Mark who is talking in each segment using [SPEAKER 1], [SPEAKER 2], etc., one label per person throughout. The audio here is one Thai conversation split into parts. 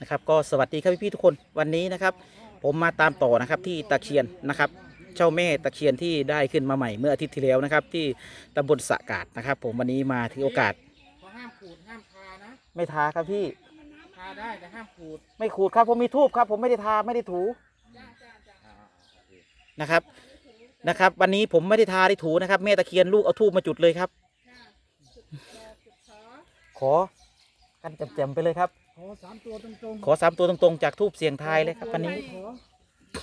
[SPEAKER 1] นะครับก็สวัสดีครับพี่ๆทุกคนวันนี้นะครับ ผมมาตามต่อนะครับที่ตะเคียนนะครับเจ้าแม่ตะเคียนที่ได้ขึ้นมาใหม่เมื่ออาทิตย์ที่แล้วนะครับ ที่ตำบลสะกาดนะครับ ผมวันนี้มาถือโอกาส
[SPEAKER 2] เขาห้ามขูดห้ามทานะ
[SPEAKER 1] ไม่ทาครับพี่
[SPEAKER 2] ทาได้แต่ห้ามขูด
[SPEAKER 1] ไม่ขูดครับผมมีทูบครับ ผมไม่ได้ทาไม่ได้ถู
[SPEAKER 2] อ่าโอเค
[SPEAKER 1] นะครับนะครับ วันนี้ผมไม่ได้ทาได้ถูนะครับ แม่ตะเคียนลูกเอาทูบมาจุดเลยครับ ขอกันแจ่มๆไปเลยครับ
[SPEAKER 2] ข อสามตัวตรง
[SPEAKER 1] ขอสามตัวตรงๆ จากทูบเสียงทายเลยครับวันนี้
[SPEAKER 2] ขอ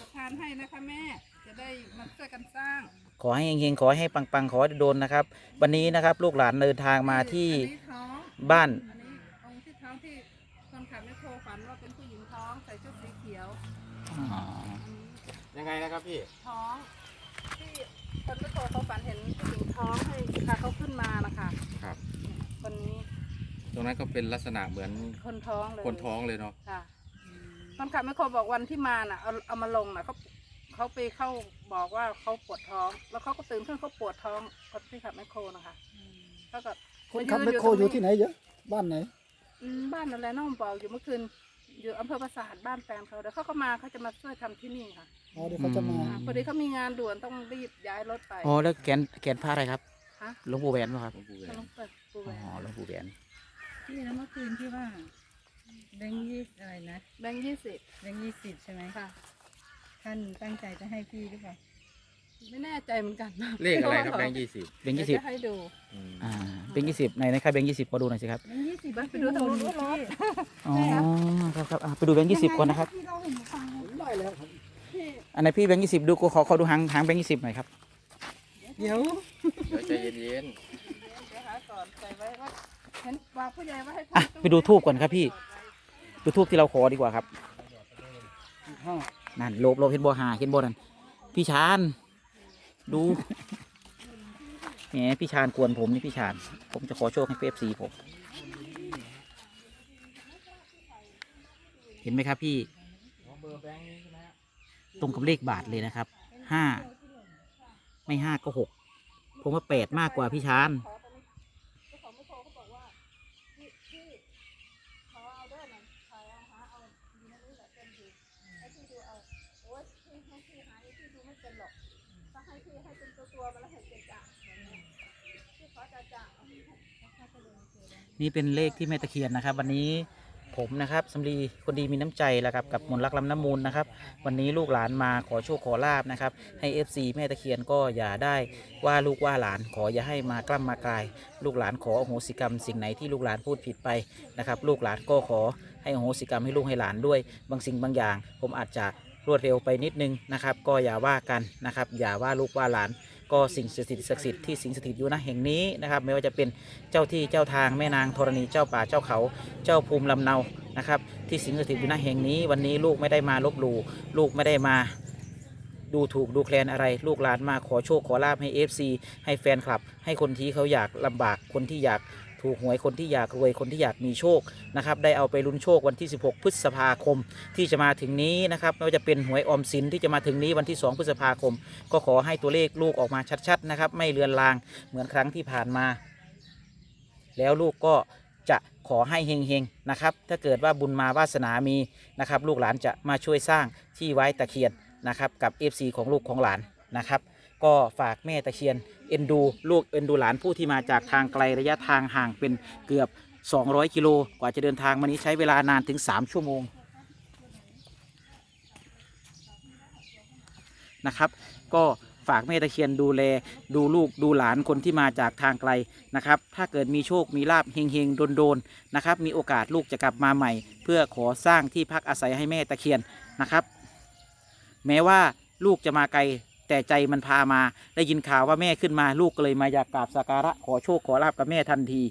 [SPEAKER 3] ประทานให้นะคะแม่ จะได้มาช่วยกันสร้าง
[SPEAKER 1] ขอให้เฮงๆขอให้ปังๆ ขอให้โดนนะครับ วันนี้นะครับลูกหลานเดินทางมาที่
[SPEAKER 3] อันนี้ท้อง
[SPEAKER 1] บ้าน
[SPEAKER 3] อันนี้องค์ที่ท้องที่คนขับแมคโครฝันว่าเป็นผู้หญิงท้องใส่ชุดสีเขียวอันนี้
[SPEAKER 2] ยังไงนะครับพี่
[SPEAKER 3] ท้องที่คนแมคโครเขาฝันเห็นผู้หญิงท้องให้พาเขาขึ้นมานะคะ
[SPEAKER 2] ครับ
[SPEAKER 3] คนนี้
[SPEAKER 2] ตรงนั้นก็เป็นลักษณะเหมือน
[SPEAKER 3] คนท้องเลย
[SPEAKER 2] คนท้องเลยเนาะ
[SPEAKER 3] ค่ะคนขับแมคโครบอกวันที่มาน่ะเอาเอามาลงน่ะเขาเขาไปเข้าบอกว่าเขาปวดท้อง แล้วเขาก็ตื่นขึ้นเขาปวดท้องคนที่ขับแมคโครนะคะเขาก็
[SPEAKER 4] คนขับแมคโครอยู่ที่ไหนเยอะบ้านไหน
[SPEAKER 3] อืมบ้านอะไรน้องบอกอยู่เมื่อคืนอยู่อำเภอปราสาทบ้านแฟนเขาเดี๋ยวเขาก็มาเขาจะมาช่วยทำที่นี่ค่ะ
[SPEAKER 4] อ๋อเดี๋ยวเขาจะมา
[SPEAKER 3] อ่าพอดีเขามีงานด่วนต้องรีบย้ายรถไป
[SPEAKER 1] อ๋อแล้วแขนแขนผ้าอะไรครับ
[SPEAKER 3] ฮะ
[SPEAKER 1] หลวงปู่แหวนป่ะครับ
[SPEAKER 2] หลวงปู่แหว
[SPEAKER 3] เขา
[SPEAKER 2] น
[SPEAKER 3] ต้องเปิดปูแหว
[SPEAKER 1] อ๋อนหลวงปู่แหวน
[SPEAKER 5] พี่แล้วเมื่อคืนที่ว่าแบงค์ยี่สิบอะไรนะ
[SPEAKER 3] แบงค์ยี่สิบ
[SPEAKER 5] แบงค์ยี่สิบใช่ไหม
[SPEAKER 3] ค่ะ
[SPEAKER 5] ท่านตั้งใจจะให้พี่หรือเปล่า
[SPEAKER 3] ไม่แน่ใจเหมือนกัน
[SPEAKER 2] เลขอะไรครับแบงค์ยี่สิบ
[SPEAKER 1] เบงยี่สิบ
[SPEAKER 3] ดี๋วจะให้ดู
[SPEAKER 1] อ่าเบงยี่สิบไหนนะครับเบงยี่สิบขอดูหน่อยสิครับ
[SPEAKER 5] แบงค์ยี่สิบ
[SPEAKER 3] ไปดูทางนู้นด้วยเหรอ
[SPEAKER 1] อ๋อครับครับอะไปดูแบงค์ยี่สิบก่อนนะครับ
[SPEAKER 4] ได้แล้วครับ
[SPEAKER 1] อันไหนพี่แบงค์ยี่สิบดูขอขอดูหางหางแบงค์ยี่สิบหน่อยครับ
[SPEAKER 5] เดี๋ยว
[SPEAKER 2] เดี๋ยวใจเย็น
[SPEAKER 3] เดี๋ยวหาก่อนใส่ไว้ว่า เห็นวางผู้ใหญ่ว่าให้
[SPEAKER 1] อะไปดูทูบก่อนครับพี่ ดูทูบที่เราขอดีกว่าครับนั่นโลบโลบเห็นบัวหาเห็นบัวนั่นพี่ชานดูแหมพี่ชานกวนผมนี่พี่ชาน ผมจะขอโชคให้เอฟซีผม เห็นไหมครับพี่ ตรงกับเลขบาทเลยนะครับห้าไม่ห้าก็หกผมว่าแปดมากกว่าพี่ชาน นี่เป็นเลขที่แม่ตะเคียนนะครับ วันนี้ผมนะครับสำลีคนดีมีน้ำใจแล้วครับกับมนต์รักลำน้ำมูลนะครับ วันนี้ลูกหลานมาขอโชคขอลาบนะครับ ให้ FC แม่ตะเคียนก็อย่าได้ว่าลูกว่าหลานขออย่าให้มากล้ำมากลาย ลูกหลานขออโหสิกรรมสิ่งไหนที่ลูกหลานพูดผิดไปนะครับ ลูกหลานก็ขอให้อโหสิกรรมให้ลูกให้หลานด้วย บางสิ่งบางอย่าง ผมอาจจะรวดเร็วไปนิดนึงนะครับ ก็อย่าว่ากันนะครับ อย่าว่าลูกว่าหลาน ก็สิ่งศักดิ์สิทธิ์ศักดิ์สิทธิ์ที่สิงสถิตอยู่ณแห่งนี้นะครับ ไม่ว่าจะเป็นเจ้าที่เจ้าทางแม่นางธรณีเจ้าป่าเจ้าเขาเจ้าภูมิลำเนานะครับ ที่สิงสถิตอยู่ณแห่งนี้ วันนี้ลูกไม่ได้มาลบหลู่ลูกไม่ได้มาดูถูกดูแคลนอะไรลูกหลานมาขอโชคขอลาบให้ FC ให้แฟนคลับ ให้คนที่เขาอยากลำบากคนที่อยาก ถูกหวยคนที่อยากรวยคนที่อยากมีโชคนะครับได้เอาไปลุ้นโชควันที่ 16 พฤษภาคมที่จะมาถึงนี้นะครับไม่ว่าจะเป็นหวยออมสินที่จะมาถึงนี้วันที่ 2 พฤษภาคม ก็ขอให้ตัวเลขลูกออกมาชัดๆนะครับไม่เลือนลางเหมือนครั้งที่ผ่านมา แล้วลูกก็จะขอให้เฮงๆนะครับ ถ้าเกิดว่าบุญมาวาสนามีนะครับ ลูกหลานจะมาช่วยสร้างที่ไว้ตะเคียนนะครับ กับ FC ของลูกของหลานนะครับ ก็ฝากแม่ตะเคียน เอ็นดูลูกเอ็นดูหลานผู้ที่มาจากทางไกลระยะทางห่างเป็นเกือบ 200 กิโลกว่าจะเดินทางมานี้ใช้เวลานานถึง 3 ชั่วโมงนะครับ ก็ฝากแม่ตะเคียนดูแลดูลูกดูหลานคนที่มาจากทางไกลนะครับ ถ้าเกิดมีโชคมีลาบเฮงเฮงโดนโดนๆนะครับ มีโอกาสลูกจะกลับมาใหม่ เพื่อขอสร้างที่พักอาศัยให้แม่ตะเคียนนะครับ แม้ว่าลูกจะมาไกล แต่ใจมันพามาได้ยินข่าวว่าแม่ขึ้นมาลูกก็เลยมาอยากกราบสักการะขอโชคขอลาบกับแม่ทันที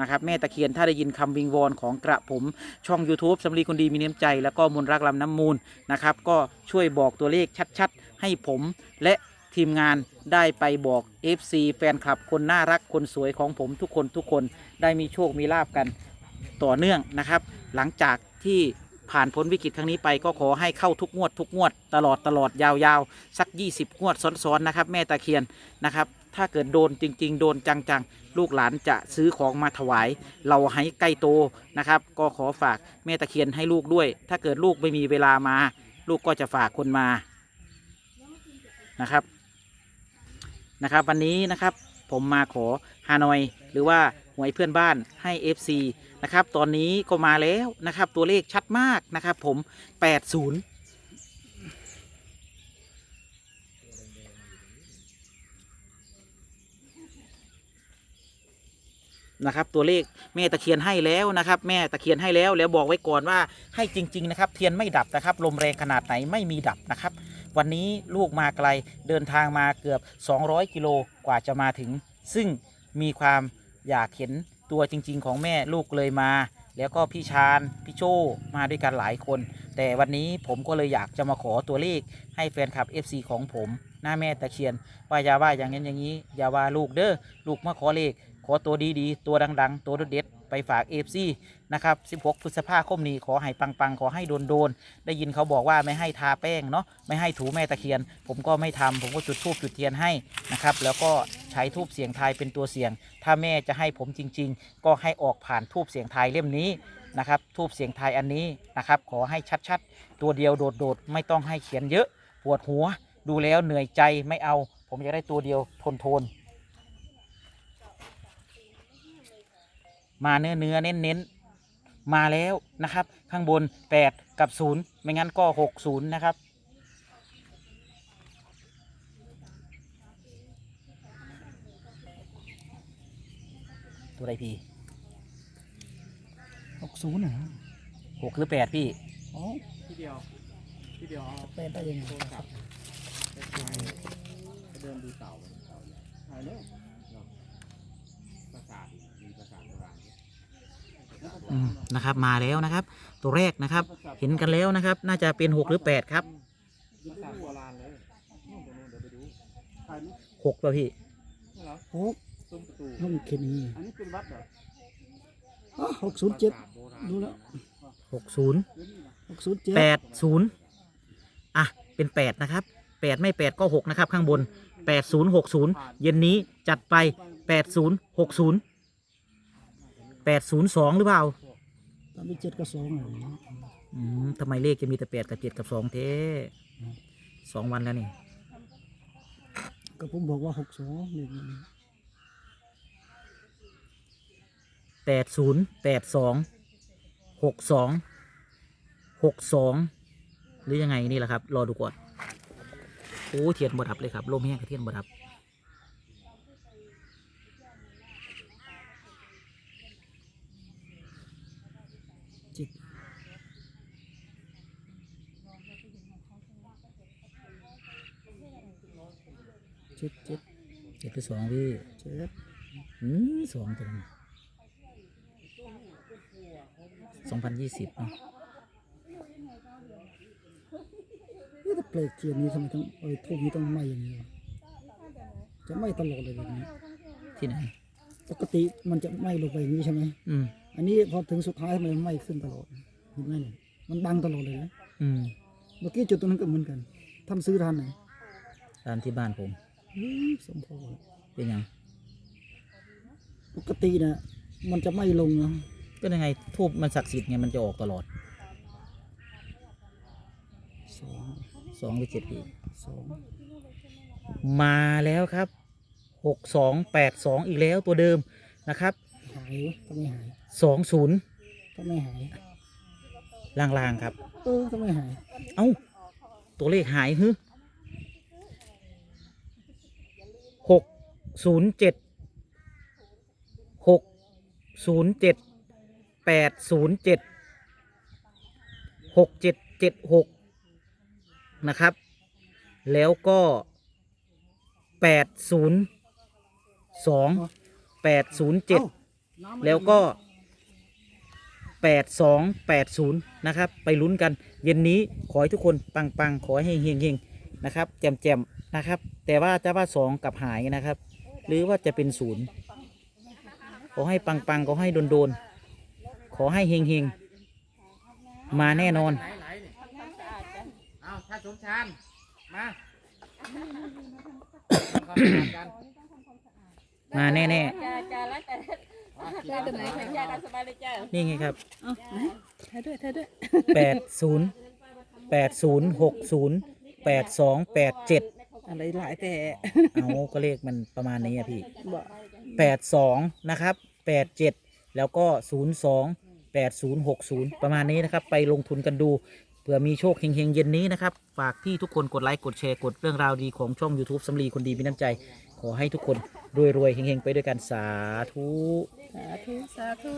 [SPEAKER 1] นะครับแม่ตะเคียนถ้าได้ยินคำวิงวอนของกระผม ช่อง YouTube สำลีคนดีมีน้ำใจ แล้วก็มนต์รักลำน้ำมูลนะครับ ก็ช่วยบอกตัวเลขชัดๆ ให้ผมและทีมงานได้ไปบอก FC แฟนคลับคนน่ารักคนสวยของผมทุกคนทุกคนได้มีโชคมีลาบกันต่อเนื่องนะครับ หลังจากที่ ผ่านพ้นวิกฤตครั้งนี้ไปก็ขอให้เข้าทุกงวดทุกงวด ตลอดตลอดยาวๆ สัก 20 งวดซ้อนๆนะครับแม่ตะเคียนนะครับ ถ้าเกิดโดนจริง ๆ โดนจังๆ ลูกหลานจะซื้อของมาถวาย เราให้ใกล้โตนะครับ ก็ขอฝากแม่ตะเคียนให้ลูกด้วย ถ้าเกิดลูกไม่มีเวลามา ลูกก็จะฝากคนมานะครับนะครับ วันนี้นะครับผมมาขอฮานอยหรือว่าหวยเพื่อนบ้านให้ FC นะครับ ตอนนี้ก็มาแล้วนะครับ ตัวเลขชัดมากนะครับ ผม80นะครับตัวเลขแม่ตะเคียนให้แล้วนะครับ แม่ตะเคียนให้แล้วแล้วบอกไว้ก่อนว่าให้จริง ๆ นะครับ เทียนไม่ดับนะครับ ลมแรงขนาดไหนไม่มีดับนะครับ วันนี้ลูกมาไกลเดินทางมาเกือบ 200 กิโลกว่าจะมาถึง ซึ่งมีความอยากเห็น ตัวจริง ๆ ของแม่ลูกเลยมา แล้วก็พี่ชาญพี่โจมาด้วยกันหลายคน แต่วันนี้ผมก็เลยอยากจะมาขอตัวเลขให้แฟนคลับ FC ของผม หน้าแม่ตะเคียน ว่าอย่าว่าอย่างนั้นอย่างนี้อย่าว่าลูกเด้อลูกมาขอเลขขอตัวดีๆ ตัวดัง ๆ ตัวเด็ด ไปฝากเอฟซีนะครับ 16 พฤษภาคมนี้ขอให้ปังๆ ขอให้โดนๆ ได้ยินเขาบอกว่าไม่ให้ทาแป้งเนาะไม่ให้ถูแม่ตะเคียน ผมก็ไม่ทำผมก็จุดธูปจุดเทียนให้นะครับ แล้วก็ใช้ทูบเสียงทายเป็นตัวเสียง ถ้าแม่จะให้ผมจริง ๆ ก็ให้ออกผ่านทูบเสียงทายเล่มนี้นะครับทูบเสียงทายอันนี้นะครับ ขอให้ชัดๆ ตัวเดียวโดดๆ ไม่ต้องให้เขียนเยอะ ปวดหัว ดูแล้วเหนื่อยใจไม่เอา ผมจะได้ตัวเดียวทนๆ มาเนื้อเนื้อเน้นเน้นๆมาแล้วนะครับ ข้างบน 8 กับ 0 ไม่งั้นก็ 6 0 นะครับ ตัวใดพี่
[SPEAKER 4] หกศูนย์นะ
[SPEAKER 1] 6หรือ8พี่
[SPEAKER 4] อ๋อ
[SPEAKER 2] ที่เดียวที่เดียวเอา
[SPEAKER 4] เป็นได้ยังไง
[SPEAKER 2] โทรศัพท์ไปถ่ายไปเดินดูเต่าเต่าใหญ่
[SPEAKER 4] ถ่ายแล้ว
[SPEAKER 2] ปราสาทมีปราสาทโบราณ
[SPEAKER 1] อืมนะครับ มาแล้วนะครับ ตัวแรกนะครับ เห็นกันแล้วนะครับ น่าจะเป็น6หรือ8ครับ
[SPEAKER 2] ปราสาทโบราณเลยนู่นตรงนู้นเดี๋ยวไปดู
[SPEAKER 4] ถ่ายไหม
[SPEAKER 1] 6ป่ะพี่
[SPEAKER 2] นี่เหรอ
[SPEAKER 4] โอ้
[SPEAKER 2] ซุ้มประตู
[SPEAKER 4] น้องเข็นนี่
[SPEAKER 2] อันนี้เป็นวัดเหรอ
[SPEAKER 4] อ๋อหกศูนย์เจ็ด
[SPEAKER 2] ปราสาทโบราณ
[SPEAKER 4] ดูแล้ว
[SPEAKER 1] 60
[SPEAKER 4] หกศูนย์เจ็ด
[SPEAKER 1] 80อะ เป็น8นะครับ8ไม่8ก็6นะครับ ข้างบน8060เย็นนี้จัดไป8060 802ห รือเปล่า
[SPEAKER 4] ตามไปเจ็ดกับสองอะไรนะ
[SPEAKER 1] อืมทำไมเลขจะมีแต่8กับ7กับ2เท่สองวันแล้วนี่
[SPEAKER 4] ก็ผมบอกว่าหกสองหนึ่ง
[SPEAKER 1] 80 82 62 62หรือยังไงนี่แหละครับ รอดูก่อนโอ้เทียนบดับเลยครับลมแห้งกับเทียนบดับ
[SPEAKER 4] เจ็ดเจ็ด
[SPEAKER 1] เจ็ดหรือสองพี่
[SPEAKER 4] เจ็ด
[SPEAKER 1] อืมสองตัวนึงสองพันยี่สิบเนาะ
[SPEAKER 4] นี่ถ้าเปลกเทียนนี้ทำไมต้องเอ้ยทูบนี้ต้องไหม้อย่างนี้วะจะไหม้ตลอดเลยแบบนี้
[SPEAKER 1] ที่ไหน
[SPEAKER 4] ปกติมันจะไหม้ลงไปอย่างนี้ใช่ไหม
[SPEAKER 1] อืม
[SPEAKER 4] อันนี้พอถึงสุดท้ายทำไมมันไหม้ขึ้นตลอดเห็นไหมเนี่ยมันบังตลอดเลยนะ
[SPEAKER 1] อืม
[SPEAKER 4] เมื่อกี้จุดตรงนั้นก็เหมือนกันท่านซื้อทานไหน
[SPEAKER 1] ร้านที่บ้านผม
[SPEAKER 4] อื้อ สมพร
[SPEAKER 1] เป็นยัง
[SPEAKER 4] ปกตินะมันจะไม่ลงนะ
[SPEAKER 1] ก็ยังไงทูบมันศักดิ์สิทธิ์ไงมันจะออกตลอด
[SPEAKER 4] สอง
[SPEAKER 1] สองหรือเจ็ดพี่
[SPEAKER 4] สอง
[SPEAKER 1] มาแล้วครับหกสองแปดสองอีกแล้วตัวเดิมนะครับ
[SPEAKER 4] หายวะถ้าไม่หาย
[SPEAKER 1] สองศูนย์
[SPEAKER 4] ถ้าไม่หาย
[SPEAKER 1] ลางๆครับ
[SPEAKER 4] เออถ้าไม่หาย
[SPEAKER 1] เอ้า ตัวเลขหายฮึ หกศูนย์เจ็ดหกศูนย์เจ็ดแปดศูนย์เจ็ดหกเจ็ดเจ็ดหกนะครับ แล้วก็แปดศูนย์สองแปดศูนย์เจ็ดแล้วก็82 80นะครับ ไปลุ้นกัน เย็นนี้ขอให้ทุกคนปังๆขอให้เฮงๆ นะครับ แจ่มๆนะครับ แต่ว่าจะว่า2กับหายนะครับ หรือว่าจะเป็นศูนย์ขอให้ปังๆขอให้โดนๆขอให้เฮงๆมาแน่นอน
[SPEAKER 2] ไหนไหลเนี่ยเอาท่านสมชานมาทำความสะอาดกัน
[SPEAKER 1] มาแน่
[SPEAKER 6] จ้าจ้าแล้วแต่
[SPEAKER 2] จ้าตัวไหน
[SPEAKER 6] จ้าตามสบายเลยจ้า
[SPEAKER 1] ๆนี่ไงครับ
[SPEAKER 5] เอาไหนถ่ายด้วยถ่ายด้วย
[SPEAKER 1] แปดศูนย์แปดศูนย์หกศูนย์ แปดสองแปดเจ็ด
[SPEAKER 5] อะไรหลายแต่
[SPEAKER 1] เอาก็เลขมันประมาณนี้อะพี่
[SPEAKER 5] บอก
[SPEAKER 1] แปดสองนะครับแปดเจ็ดแล้วก็ศูนย์สองแปดศูนย์หกศูนย์ประมาณนี้นะครับ ไปลงทุนกันดูเผื่อมีโชคเฮงๆเย็นนี้นะครับ ฝากพี่ทุกคนกดไลค์กดแชร์กดเรื่องราวดีของช่อง YouTube สำลีคนดีมีน้ำใจ ขอให้ทุกคนรวยๆเฮงๆไปด้วยกันสาธุ
[SPEAKER 5] สาธุ สาธุ